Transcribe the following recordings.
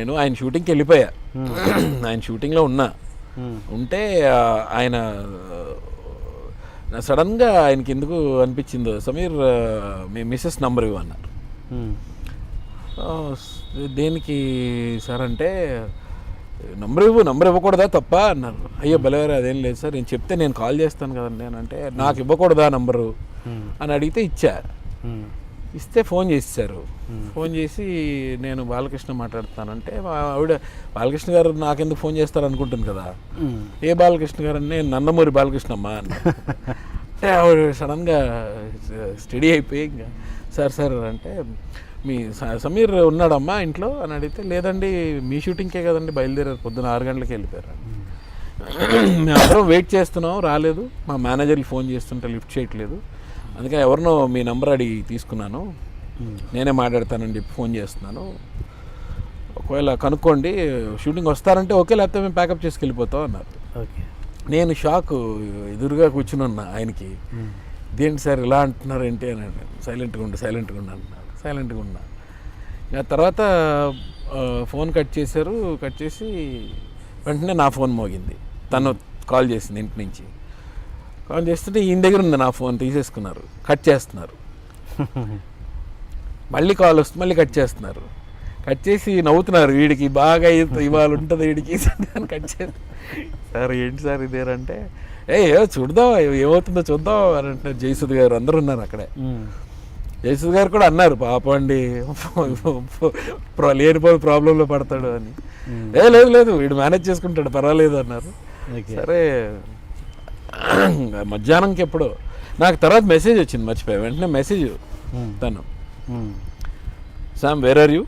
నేను ఆయన షూటింగ్కి వెళ్ళిపోయా. ఆయన షూటింగ్లో ఉన్నా. ఉమ్. ఉంటే ఆయన సడన్గా ఆయనకి ఎందుకు అనిపించిందో సమీర్ మీ మిస్సెస్ నంబర్ ఇవ్వన్నారు. స్- దేనికి సార్ అంటే నంబర్ ఇవ్వు నంబర్ ఇవ్వకూడదా తప్ప? అన్నారు. అయ్యో బలవారు అదేం లేదు సార్ నేను చెప్తే నేను కాల్ చేస్తాను కదండి అని అంటే నాకు ఇవ్వకూడదా నంబరు. అని అడిగితే ఇచ్చా. ఇస్తే ఫోన్ చేశారు. ఫోన్ చేసి నేను బాలకృష్ణ మాట్లాడుతానంటే ఆవిడ బాలకృష్ణ గారు నాకెందుకు ఫోన్ చేస్తారు అనుకుంటుంది కదా. ఏ బాలకృష్ణ గారు అని నేను నందమూరి బాలకృష్ణమ్మ అన్న అంటే ఆవిడ సడన్గా స్టడీ అయిపోయి ఇంకా సార్ సార్ అంటే మీ సమీర్ ఉన్నాడమ్మా ఇంట్లో? అని అడిగితే లేదండి మీ షూటింగ్కే కదండి బయలుదేరారు పొద్దున ఆరు గంటలకి వెళ్ళిపోయారు. మేము. అందరం వెయిట్ చేస్తున్నాం రాలేదు. మా మేనేజర్కి ఫోన్ చేస్తుంటే లిఫ్ట్ చేయట్లేదు. అందుకే ఎవరినో మీ నంబర్ అడిగి తీసుకున్నాను. నేనే మాట్లాడతానని చెప్పి ఫోన్ చేస్తున్నాను. ఒకవేళ కనుక్కోండి షూటింగ్ వస్తారంటే ఓకే లేకపోతే మేము ప్యాకప్ చేసుకు వెళ్ళిపోతాం అన్నారు నేను షాక్ ఎదురుగా కూర్చుని ఉన్నా ఆయనకి. ఉమ్. ఇదేంటి సార్ ఇలా అంటున్నారు ఏంటి అని సైలెంట్గా ఉండు సైలెంట్గా ఉండు అంటున్నారు సైలెంట్గా ఉన్నా ఇంకా తర్వాత ఆ, ఫోన్ కట్ చేశారు. కట్ చేసి వెంటనే నా ఫోన్ మోగింది. తను కాల్ చేసింది ఇంటి నుంచి. కాల్ చేస్తుంటే ఈయన దగ్గర ఉంది నా ఫోన్ తీసేసుకున్నారు. కట్ చేస్తున్నారు. మళ్ళీ కాల్ వస్తుంది మళ్ళీ కట్ చేస్తున్నారు. కట్ చేసి నవ్వుతున్నారు వీడికి బాగా ఇవాళ ఉంటుంది వీడికి. అని కట్ చేసి సార్ ఏంటి సార్ ఇదేరంటే ఏ ఏ చూద్దాం ఏమవుతుందో చూద్దాం అని అంటున్నారు జయసుద్ గారు అందరూ ఉన్నారు అక్కడే. జయసుద్ గారు కూడా అన్నారు పాపం అండి ప్ర- లేనిపోయి ప్రాబ్లంలో పడతాడు అని. ఏ లేదు లేదు వీడు మేనేజ్ చేసుకుంటాడు పర్వాలేదు అన్నారు. సరే మధ్యాహ్నంకి ఎప్పుడో నాకు తర్వాత మెసేజ్ వచ్చింది మర్చిపోయా వెంటనే మెసేజ్ ఉమ్. తను. Sam where are you.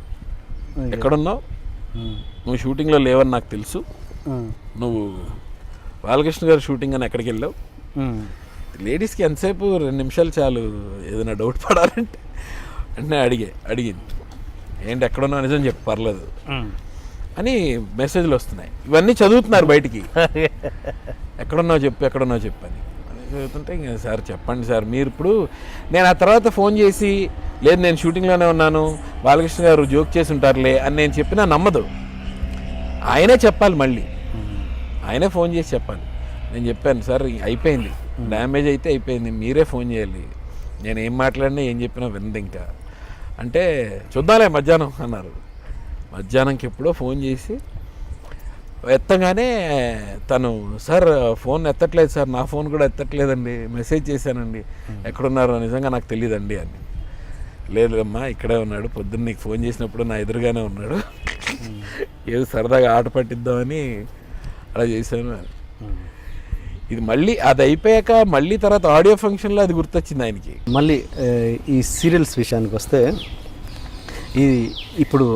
ఎక్కడున్నావు ఉమ్. నువ్వు షూటింగ్లో లేవని నాకు తెలుసు ఉమ్. నువ్వు బాలకృష్ణ గారు షూటింగ్ అని ఎక్కడికి వెళ్ళావు. లేడీస్కి ఎంతసేపు రెండు నిమిషాలు చాలు ఏదైనా డౌట్ పడాలంటే వెంటనే అడిగే అడిగింది ఏంటి ఎక్కడున్నావు నిజం చెప్పు పర్లేదు. అని మెసేజ్లు వస్తున్నాయి. ఇవన్నీ చదువుతున్నారు బయటికి. ఎక్కడున్నావు చెప్పు ఎక్కడున్నావు చెప్పు అని. చదువుతుంటే ఇంకా సార్ చెప్పండి సార్ మీరు ఇప్పుడు నేను ఆ తర్వాత ఫోన్ చేసి లేదు నేను షూటింగ్లోనే ఉన్నాను బాలకృష్ణ గారు జోక్ చేసి ఉంటారులే అని నేను చెప్పినా నమ్మదు. ఆయనే చెప్పాలి మళ్ళీ. ఆయనే ఫోన్ చేసి చెప్పాలి. నేను చెప్పాను సార్ అయిపోయింది. డ్యామేజ్ అయితే అయిపోయింది మీరే ఫోన్ చేయాలి. నేను ఏం మాట్లాడినా ఏం చెప్పినా వినదు ఇంకా. అంటే చూద్దాంలే మధ్యాహ్నం అన్నారు. మధ్యాహ్నంకి ఎప్పుడో ఫోన్ చేసి ఎత్తగానే తను సార్ ఫోన్ ఎత్తట్లేదు సార్ నా ఫోన్ కూడా ఎత్తట్లేదండి మెసేజ్ చేశానండి ఎక్కడున్నారో నిజంగా నాకు తెలియదండి అని. లేదు అమ్మా ఇక్కడే ఉన్నాడు పొద్దున్న నీకు ఫోన్ చేసినప్పుడు నా ఎదురుగానే ఉన్నాడు. ఏదో సరదాగా ఆట పట్టిద్దామని అలా చేశాను. ఇది మళ్ళీ అది అయిపోయాక మళ్ళీ తర్వాత ఆడియో ఫంక్షన్లో అది గుర్తొచ్చింది ఆయనకి. మళ్ళీ ఈ సీరియల్స్ విషయానికి వస్తే ఈ ఇప్పుడు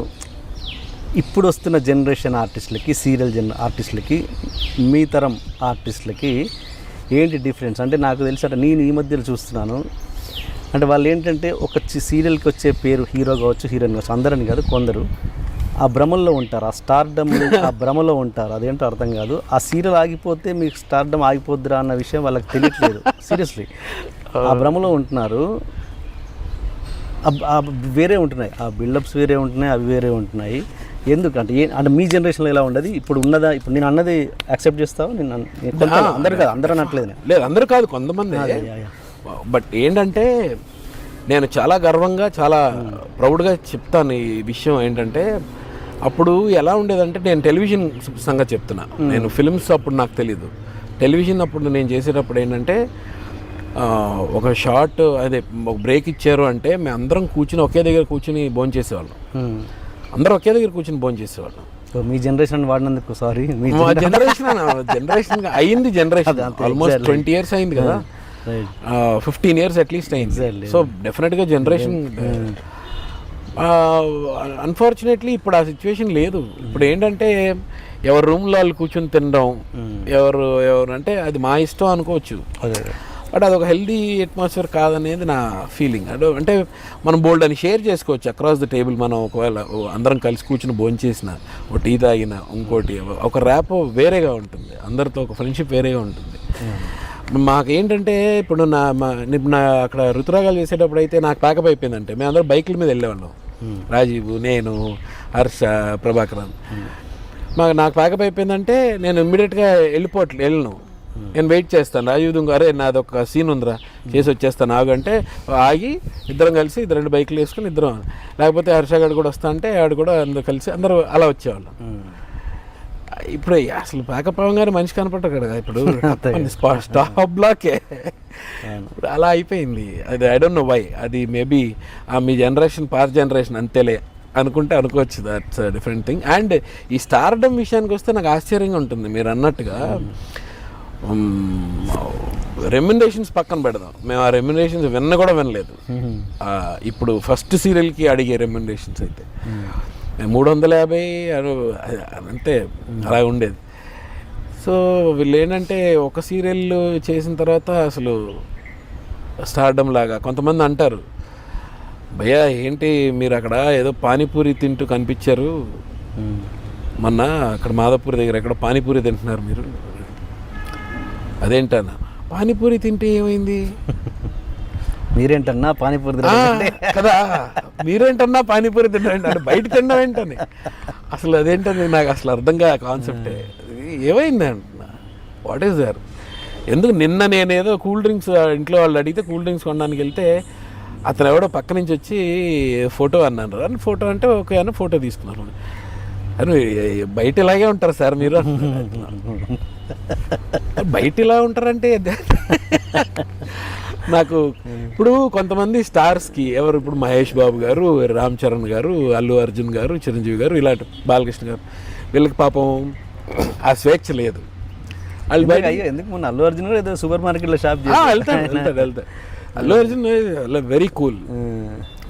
ఇప్పుడు వస్తున్న జనరేషన్ ఆర్టిస్టులకి సీరియల్ జన ఆర్టిస్టులకి మీ తరం ఆర్టిస్టులకి ఏంటి డిఫరెన్స్? అంటే నాకు తెలిసి అంటే నేను ఈ మధ్యలో చూస్తున్నాను. అంటే వాళ్ళు ఏంటంటే ఒక చి- సీరియల్కి వచ్చే పేరు హీరో కావచ్చు హీరోయిన్ కావచ్చు అందరని కాదు కొందరు. ఆ భ్రమల్లో ఉంటారు ఆ స్టార్డమ్ ఆ భ్రమలో ఉంటారు అదేంటో అర్థం కాదు. ఆ సీరియల్ ఆగిపోతే మీకు స్టార్డమ్ ఆగిపోద్దిరా అన్న విషయం వాళ్ళకి తెలియట్లేదు సీరియస్లీ. ఆ భ్రమలో ఉంటున్నారు. వేరే ఉంటున్నాయి ఆ బిల్డప్స్ వేరే ఉంటున్నాయి అవి వేరే ఉంటున్నాయి. ఎందుకంటే అంటే మీ జనరేషన్లో ఎలా ఉండదు? ఇప్పుడు ఉన్నదా? ఇప్పుడు నేను అన్నది యాక్సెప్ట్ చేస్తావు? నేను అందరు కాదు అందరూ అనట్లేదు. లేదు అందరూ కాదు కొంతమంది. బట్ ఏంటంటే నేను చాలా గర్వంగా చాలా ప్రౌడ్గా చెప్తాను ఈ విషయం ఏంటంటే అప్పుడు ఎలా ఉండేదంటే నేను టెలివిజన్ సంగతి చెప్తున్నా. నేను ఫిల్మ్స్ అప్పుడు నాకు తెలీదు. టెలివిజన్ అప్పుడు నేను చేసేటప్పుడు ఏంటంటే ఒక షార్ట్ అదే ఒక బ్రేక్ ఇచ్చారు అంటే మేము అందరం కూర్చుని ఒకే దగ్గర కూర్చుని భోజనం చేసేవాళ్ళం హ్మ్. అందరూ ఒకే దగ్గర కూర్చుని భోజనం చేసేవాళ్ళం. సో మీ జనరేషన్ వాడినందుకు సారీ మీ జనరేషన్ జనరేషన్ అయింది జనరేషన్ ఆల్మోస్ట్ ట్వంటీ ఇయర్స్ అయింది కదా. ఫిఫ్టీన్ ఇయర్స్ అట్లీస్ట్ అయింది. సో డెఫినెట్గా జనరేషన్ అన్ఫార్చునేట్లీ ఇప్పుడు ఆ సిచ్యువేషన్ లేదు. ఇప్పుడు ఏంటంటే ఎవరు రూమ్లో వాళ్ళు కూర్చొని తినడం ఎవరు ఎవరు అంటే అది మా ఇష్టం అనుకోవచ్చు. అదే. బట్ అది ఒక హెల్దీ అట్మాస్ఫియర్ కాదనేది నా ఫీలింగ్. అంటే అంటే మనం బోల్డ్ అని షేర్ చేసుకోవచ్చు. అక్రాస్ ద టేబుల్ మనం ఒకవేళ అందరం కలిసి కూర్చుని భోజనం చేసిన ఒక టీ తాగిన ఇంకోటి ఒక ర్యాప్ వేరేగా ఉంటుంది. అందరితో ఒక ఫ్రెండ్షిప్ వేరేగా ఉంటుంది. మాకేంటంటే ఇప్పుడు నా మా నా అక్కడ ఋతురాగాలు చేసేటప్పుడు అయితే నాకు ప్యాకప్ అయిపోయిందంటే మేము అందరం బైకుల మీద వెళ్ళేవాళ్ళం. రాజీవ్ నేను హర్ష ప్రభాకరన్. మాకు నాకు ప్యాకప్ అయిపోయిందంటే నేను ఇమ్మీడియట్గా వెళ్ళిపోవట్లే వెళ్ళను. నేను వెయిట్ చేస్తాను. రాజీవ్ దుంగ అరే నాది ఒక సీన్ ఉందిరా. చేసి వచ్చేస్తాను. ఆగు అంటే ఆగి ఇద్దరం కలిసి ఇద్దరు రెండు బైకులు వేసుకుని ఇద్దరం లేకపోతే హర్ష గారు కూడా వస్తా అంటే ఆడు కూడా అందరూ కలిసి అందరూ అలా వచ్చేవాళ్ళం. ఇప్పుడు అసలు ప్యాకప్ అవ్వగానే మనిషి కనపడ్డారు కదా ఇప్పుడు. స్టాప్ బ్లాకే. ఇప్పుడు అలా అయిపోయింది. అది ఐ డోంట్ నో వై అది మేబీ మీ జనరేషన్ పాత జనరేషన్ అంతేలే అనుకుంటే అనుకోవచ్చు. దట్స్ డిఫరెంట్ థింగ్ అండ్ ఈ స్టార్డమ్ విషయానికి వస్తే నాకు ఆశ్చర్యంగా ఉంటుంది. మీరు అన్నట్టుగా రెమ్యునరేషన్స్ పక్కన పెడదాం. మేము ఆ రెమ్యునరేషన్స్ విన్న కూడా వినలేదు. ఇప్పుడు ఫస్ట్ సీరియల్కి అడిగే రెమ్యునరేషన్స్ అయితే. మూడు వందల యాభై అంతే అలా ఉండేది. సో వీళ్ళు ఏంటంటే ఒక సీరియల్ చేసిన తర్వాత అసలు స్టార్డమ్ లాగా కొంతమంది అంటారు భయ్యా ఏంటి మీరు అక్కడ ఏదో పానీపూరి తింటూ కనిపించారు? మొన్న అక్కడ మాధవపూరి దగ్గర ఎక్కడ పానీపూరి తింటున్నారు మీరు. అదేంటన్నా? పానీపూరి తింటే ఏమైంది? మీరేంటన్నా పానీపూరి. కదా. మీరేంటన్నా పానీపూరి తింటారంటే అంటే బయట తినడం ఏంటని అసలు అదేంటని నాకు అసలు అర్థం కాదు కాన్సెప్టే. ఏమైంది అంటున్నా? వాట్ ఈస్ దర్ ఎందుకు నిన్న నేనేదో కూల్ డ్రింక్స్ ఇంట్లో వాళ్ళు అడిగితే కూల్ డ్రింక్స్ కొనడానికి వెళ్తే అతను ఎవడో పక్క నుంచి వచ్చి ఫోటో అన్నారు అని ఫోటో అంటే ఓకే అని ఫోటో తీసుకున్నారు. అని బయట ఇలాగే ఉంటారు సార్ మీరు. బయట ఇలా ఉంటారంటే నాకు ఇప్పుడు కొంతమంది స్టార్స్కి ఎవరు ఇప్పుడు మహేష్ బాబు గారు రామ్ చరణ్ గారు అల్లు అర్జున్ గారు చిరంజీవి గారు ఇలాంటి బాలకృష్ణ గారు వీళ్ళకి పాపం ఆ స్వేచ్ఛ లేదు. వాళ్ళు బయట అయ్యో ఎందుకు? మొన్న అల్లు అర్జున్ కూడా ఏదో సూపర్ మార్కెట్లో షాప్ వెళ్తాడు వెళ్తాడు అల్లు అర్జున్ వెరీ కూల్.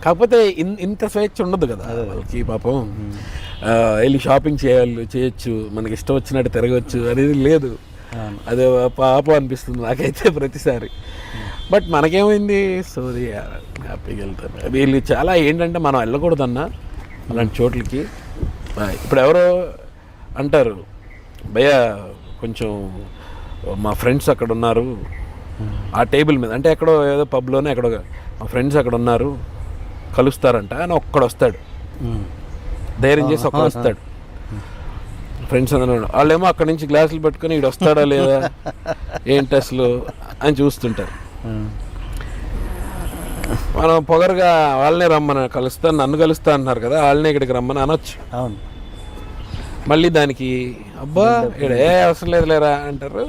కాకపోతే ఇన్- ఇంత స్వేచ్ఛ ఉండదు కదా. వాళ్ళకి పాపం వెళ్ళి షాపింగ్ చేయాలి చేయొచ్చు మనకి ఇష్టం వచ్చినట్టు తిరగచ్చు అనేది లేదు. అదే పాపం అనిపిస్తుంది నాకైతే ప్రతిసారి. బట్ మనకేమైంది సోది హ్యాపీగా వెళ్తారు వీళ్ళు చాలా ఏంటంటే మనం వెళ్ళకూడదన్నా అలాంటి చోట్లకి. ఇప్పుడు ఎవరో అంటారు భయ్య కొంచెం మా ఫ్రెండ్స్ అక్కడ ఉన్నారు. ఆ టేబుల్ మీద అంటే ఎక్కడో ఏదో పబ్లోనే ఎక్కడో మా ఫ్రెండ్స్ అక్కడ ఉన్నారు. కలుస్తారంట అని ఒక్కడు వస్తాడు ధైర్యం చేసి ఒక్కడు వస్తాడు ఫ్రెండ్స్ అందరూ వాళ్ళేమో అక్కడి నుంచి గ్లాసులు పెట్టుకొని ఇడు వస్తాడా లేదా ఏంటి అసలు అని చూస్తుంటారు. మనం పొగరుగా వాళ్ళనే రమ్మని కలుస్తాను నన్ను కలుస్తా అంటున్నారు కదా వాళ్ళనే ఇక్కడికి రమ్మని అనొచ్చు. అవును. మళ్ళీ దానికి అబ్బా ఇక్కడ ఏ అవసరం లేదు లేరా అంటారు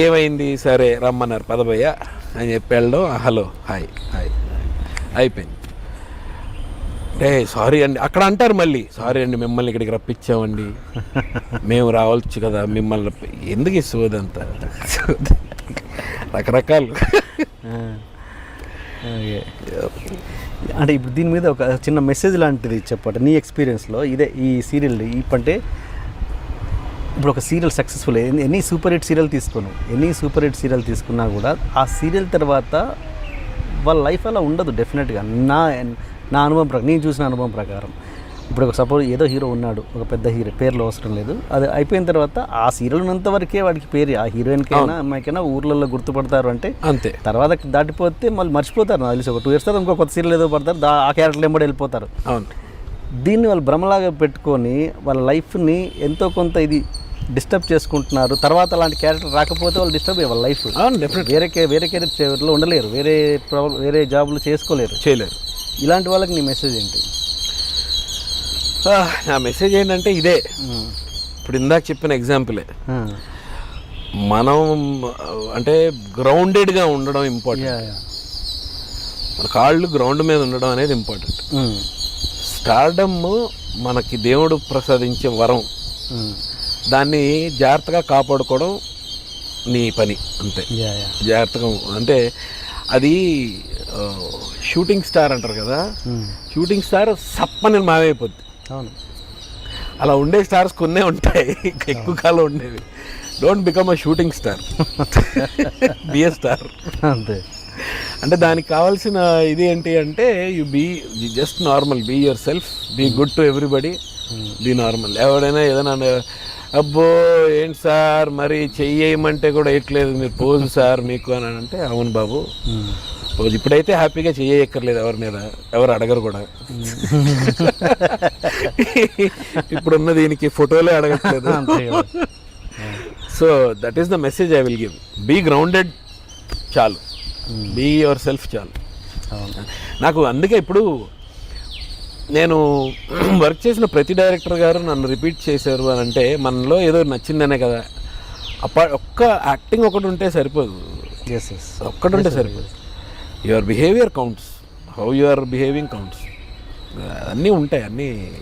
ఏమైంది సరే రమ్మన్నారు పదభయ్య అని చెప్పి వెళ్ళడం హలో హాయ్ హాయ్. అయిపోయింది. రే సారీ అండి. అక్కడ అంటారు మళ్ళీ సారీ అండి మిమ్మల్ని ఇక్కడికి రప్పించామండి. మేము రావచ్చు కదా మిమ్మల్ని ఎందుకు ఇస్తుంది అంత? రకరకాలు. అంటే ఇప్పుడు దీని మీద ఒక చిన్న మెసేజ్ లాంటిది చెప్పండి నీ ఎక్స్పీరియన్స్లో ఇదే ఈ సీరియల్ ఇప్పంటే ఇప్పుడు ఒక సీరియల్ సక్సెస్ఫుల్. ఎన్ని సూపర్ హిట్ సీరియల్ తీసుకోను? ఎన్ని సూపర్ హిట్ సీరియల్ తీసుకున్నా కూడా ఆ సీరియల్ తర్వాత వాళ్ళ లైఫ్ అలా ఉండదు డెఫినెట్గా నా నా అనుభవం ప్రకారం నేను చూసిన అనుభవం ప్రకారం. ఇప్పుడు ఒక సపోజ్ ఏదో హీరో ఉన్నాడు ఒక పెద్ద హీరో పేర్లు అవసరం లేదు. అది అయిపోయిన తర్వాత ఆ సీరియల్ ఉన్నంత వరకే వాడికి పేరు. ఆ హీరోయిన్కైనా అమ్మాయికైనా ఊర్లలో గుర్తుపడతారు అంటే అంతే. తర్వాత దాటిపోతే మళ్ళీ మర్చిపోతారు. నాకు తెలిసి ఒక టూ ఇయర్స్ తర్వాత ఇంకో కొత్త సీరియల్ ఏదో పడతారు దా ఆ క్యారెక్టర్లు ఎంబడి వెళ్ళిపోతారు. అవును. దీన్ని వాళ్ళు భ్రమలాగా పెట్టుకొని వాళ్ళ లైఫ్ని ఎంతో కొంత ఇది డిస్టర్బ్ చేసుకుంటున్నారు. తర్వాత అలాంటి క్యారెక్టర్ రాకపోతే వాళ్ళు డిస్టర్బ్ అయ్యే వాళ్ళ లైఫ్. డెఫినెట్ వేరే వేరే క్యారెక్టర్లో ఉండలేరు. వేరే ప్రాబ్లం వేరే జాబ్లు చేసుకోలేరు. చేయలేరు. ఇలాంటి వాళ్ళకి నీ మెసేజ్ ఏంటి? నా మెసేజ్ ఏంటంటే ఇదే. ఇప్పుడు ఇందాక చెప్పిన ఎగ్జాంపులే. మనం అంటే గ్రౌండెడ్గా ఉండడం ఇంపార్టెంట్. మన కాళ్ళు గ్రౌండ్ మీద ఉండడం అనేది ఇంపార్టెంట్. స్టార్డమ్ మనకి దేవుడు ప్రసాదించే వరం. దాన్ని జాగ్రత్తగా కాపాడుకోవడం నీ పని అంతే. జాగ్రత్తగా అంటే అది షూటింగ్ స్టార్ అంటారు కదా. షూటింగ్ స్టార్ సప్పని అవును. అలా ఉండే స్టార్స్ కొన్నే ఉంటాయి ఇంకా ఎక్కువ కాలం ఉండేవి. Don't become a shooting star be a star అంతే. అంటే దానికి కావాల్సిన ఇది ఏంటి అంటే you be just normal be yourself be good to everybody be normal ఎవడైనా ఏదైనా అబ్బో ఏంటి సార్? మరి చెయ్యమంటే కూడా వేయట్లేదు మీరు పోదు సార్ మీకు అని అంటే అవును బాబు. ఇప్పుడైతే హ్యాపీగా చేయక్కర్లేదు ఎవరి మీద. ఎవరు అడగరు కూడా. ఇప్పుడున్న దీనికి ఫోటోలే అడగట్లేదు. So that is the message I will give be grounded చాలు. బీ యువర్ సెల్ఫ్ చాలు. నాకు అందుకే ఇప్పుడు నేను వర్క్ చేసిన ప్రతి డైరెక్టర్ గారు నన్ను రిపీట్ చేశారు అని అంటే మనలో ఏదో నచ్చిందనే కదా. అప్ప ఒక్క యాక్టింగ్ ఒకటి ఉంటే సరిపోదు. ఎస్ ఎస్ ఒక్కటి ఉంటే సరిపోదు. Your behaviour counts how you are behaving counts అన్నీ ఉంటాయి అన్నీ